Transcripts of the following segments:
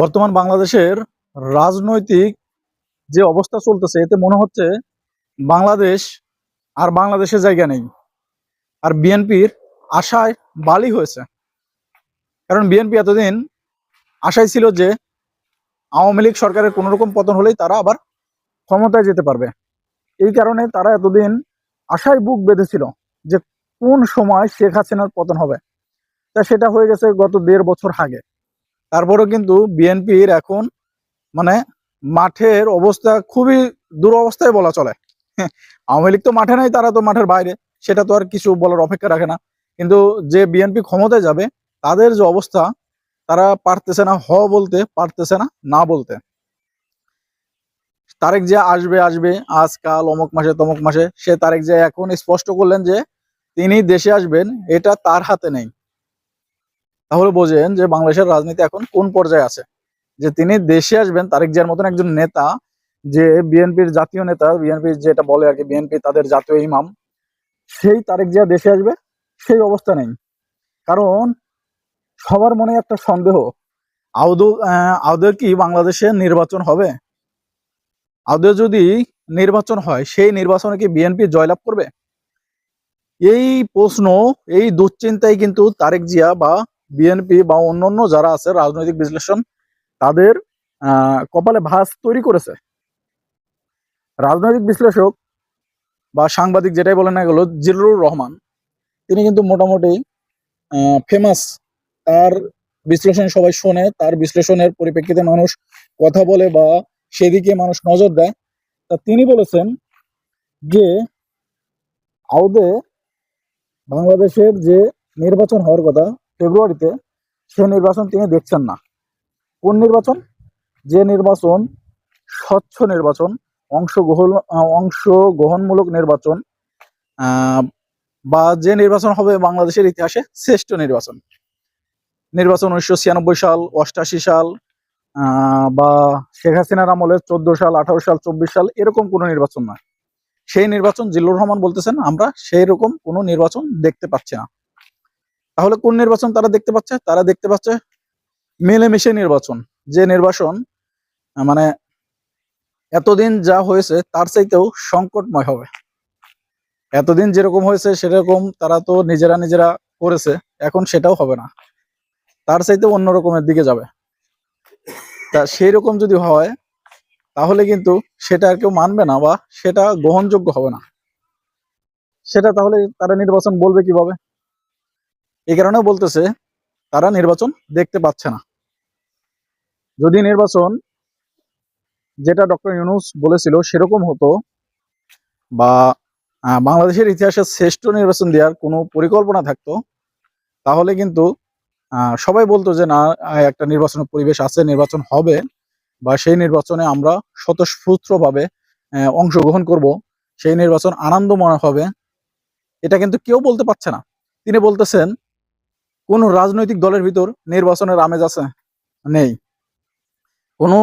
বর্তমান বাংলাদেশের রাজনৈতিক যে অবস্থা চলতেছে, এতে মনে হচ্ছে বাংলাদেশ আর বাংলাদেশের জায়গা নেই। আর বিএনপির আশায় বালি হয়েছে। কারণ বিএনপি এতদিন আশায় ছিল যে আওয়ামী লীগ সরকারের কোনো রকম পতন হলেই তারা আবার ক্ষমতায় যেতে পারবে। এই কারণে তারা এতদিন আশায় বুক বেঁধেছিল যে কোন সময় শেখ হাসিনার পতন হবে। তা সেটা হয়ে গেছে গত দেড় বছর আগে। তারপরেও কিন্তু বিএনপির এখন মানে মাঠের অবস্থা খুবই দুরবস্থায় বলা চলে। আওয়ামী লীগ তো মাঠে নাই, তারা তো মাঠের বাইরে, সেটা তো আর কিছু বলার অপেক্ষা রাখে না। কিন্তু যে বিএনপি ক্ষমতায় যাবে, তাদের যে অবস্থা, তারা পারতেছে না হ বলতে, পারতেছে না না বলতে। তারেক যে আসবে আসবে, আজকাল অমুক মাসে তমুক মাসে, সে তারেক যে এখন স্পষ্ট করলেন যে তিনি দেশে আসবেন, এটা তার হাতে নেই। তাহলে বোঝেন যে বাংলাদেশের রাজনীতি এখন কোন পর্যায়ে আছে? যে তিনি দেশে আসবেন, তারেক জিয়ার মতন একজন নেতা, যে বিএনপির জাতীয় নেতা বিএনপির যেটা বলে আর কি, বিএনপি তাদের জাতীয় ইমাম, সেই তারেক জিয়া দেশে আসবে, সেই অবস্থা নেই। কারণ সবার মনে একটা সন্দেহ, আদৌ আদৌ কি বাংলাদেশে নির্বাচন হবে? আদৌ যদি নির্বাচন হয়, সেই নির্বাচনে কি বিএনপি জয়লাভ করবে? এই প্রশ্ন, এই দুশ্চিন্তায় কিন্তু তারেক জিয়া বা বিএনপি বা অন্যান্য যারা আছে রাজনৈতিক বিশ্লেষণ, তাদের কপালে ভাঁজ তৈরি করেছে। রাজনৈতিক বিশ্লেষক বা সাংবাদিক যেটাই বলেন না গেল জিল্লুর রহমান, তিনি কিন্তু মোটামুটি ফেমাস তার বিশ্লেষণ সবাই শোনে, তার বিশ্লেষণের পরিপ্রেক্ষিতে মানুষ কথা বলে বা সেদিকে মানুষ নজর দেয়। তা তিনি বলেছেন যে আউদে বাংলাদেশের যে নির্বাচন হওয়ার কথা ফেব্রুয়ারিতে সে নির্বাচন তিনি দেখছেন না। কোন নির্বাচন? যে নির্বাচন স্বচ্ছ নির্বাচন, অংশগ্রহণ, অংশগ্রহণমূলক নির্বাচন বা যে নির্বাচন হবে বাংলাদেশের ইতিহাসে শ্রেষ্ঠ নির্বাচন। নির্বাচন উনিশশো ছিয়ানব্বই সাল, অষ্টাশি সাল বা শেখ হাসিনার আমলে চোদ্দ সাল, আঠারো সাল, চব্বিশ সাল, এরকম কোনো নির্বাচন নয়। সেই নির্বাচন জিল্লুর রহমান বলতেছেন, আমরা সেই রকম কোনো নির্বাচন দেখতে পাচ্ছি না। তাহলে কোন নির্বাচন তারা দেখতে পাচ্ছে? তারা দেখতে পাচ্ছে মিলেমিশে নির্বাচন। যে নির্বাচন মানে এতদিন যা হয়েছে তার চাইতেও সংকটময় হবে। এতদিন যেরকম হয়েছে সেরকম তারা তো নিজেরা নিজেরা করেছে, এখন সেটাও হবে না। তার চাইতে অন্য রকমের দিকে যাবে। তা সেই রকম যদি হয়, তাহলে কিন্তু সেটা আর কেউ মানবে না বা সেটা গ্রহণযোগ্য হবে না। সেটা তাহলে তারা নির্বাচন বলবে কীভাবে? এই কারণে বলতেছে, তারা নির্বাচন দেখতে পাচ্ছে না। যদি নির্বাচন যেটা ডক্টর ইউনুস বলেছিল সেরকম হতো বা বাংলাদেশের ইতিহাসে শ্রেষ্ঠ নির্বাচন দেওয়ার কোনো পরিকল্পনা থাকতো, তাহলে কিন্তু সবাই বলতো যে, না একটা নির্বাচনের পরিবেশ আছে, নির্বাচন হবে বা সেই নির্বাচনে আমরা স্বতঃস্ফূর্তভাবে অংশগ্রহণ করব, সেই নির্বাচন আনন্দময় হবে। এটা কিন্তু কেউ বলতে পারছে না। তিনি বলতেছেন কোন রাজনৈতিক দলের ভিতর নির্বাচনের আমেজ আছে? নেই। কোনো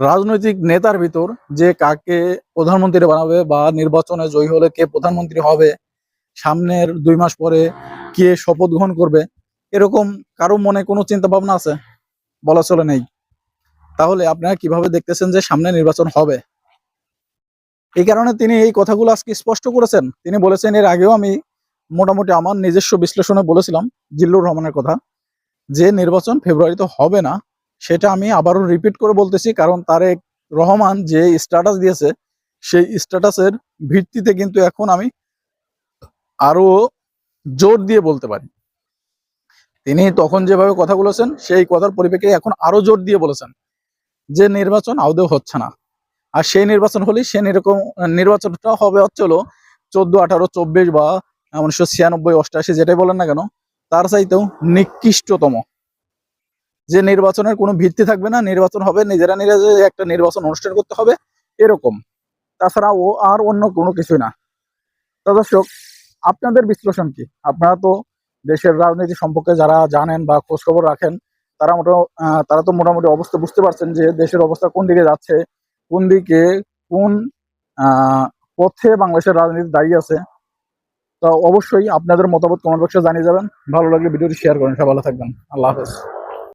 রাজনৈতিক নেতার ভিতর যে কাকে প্রধানমন্ত্রী বানাবে বা নির্বাচনে জয়ী হলে কে প্রধানমন্ত্রী হবে, সামনের দুই মাস পরে কে শপথ গ্রহণ করবে, এরকম কারও মনে কোনো চিন্তা ভাবনা আছে? বলা চলে নেই। তাহলে আপনারা কীভাবে দেখতেছেন যে সামনে নির্বাচন হবে? এই কারণে তিনি এই কথাগুলো আজকে স্পষ্ট করেছেন। তিনি বলেছেন, এর আগেও আমি মোটামুটি আমার নিজস্ব বিশ্লেষণে বলেছিলাম জিল্লুর রহমানের কথা। যে নির্বাচন ফেব্রুয়ারিতে হবে না, সেটা আমি আবারও রিপিট করে বলতেছি, কারণ তারেক রহমান যে স্ট্যাটাস দিয়েছে, সেই স্ট্যাটাসের ভিত্তিতে কিন্তু এখন আমি আরও জোর দিয়ে বলতে পারি। তিনি তখন যেভাবে কথা বলেছেন, সেই কথার পরিপ্রেক্ষিতে এখন আরও জোর দিয়ে বলেছেন যে নির্বাচন আদৌ হচ্ছে না। আর সেই নির্বাচন হলেই সে নির্বাচনটা হবে হচ্ছে হলো চোদ্দ, আঠারো, চব্বিশ বা উনিশশো ছিয়ানব্বই, অষ্টাশি, যেটাই বলেন না কেন, তার চাইতেও নিকৃষ্টতম। যে নির্বাচনের কোনো ভিত্তি থাকবে না, নির্বাচন হবে, নিজেরা নিজেরা একটা নির্বাচন অনুষ্ঠান করতে হবে, এরকম। তাছাড়া ও আর অন্য কোনো কিছুই না। দর্শক, আপনাদের বিশ্লেষণ কি? আপনারা তো দেশের রাজনীতি সম্পর্কে যারা জানেন বা খোঁজ খবর রাখেন, তারা মোটা তারা তো মোটামুটি অবস্থা বুঝতে পারছেন যে দেশের অবস্থা কোন দিকে যাচ্ছে, কোন দিকে কোন পথে বাংলাদেশের রাজনীতি দাঁড়িয়ে আছে। তো অবশ্যই আপনাদের মতামত কমেন্ট বক্সে জানিয়ে যাবেন। ভালো লাগলে ভিডিওটি শেয়ার করেন। সবাই ভালো থাকবেন। আল্লাহ হাফেজ।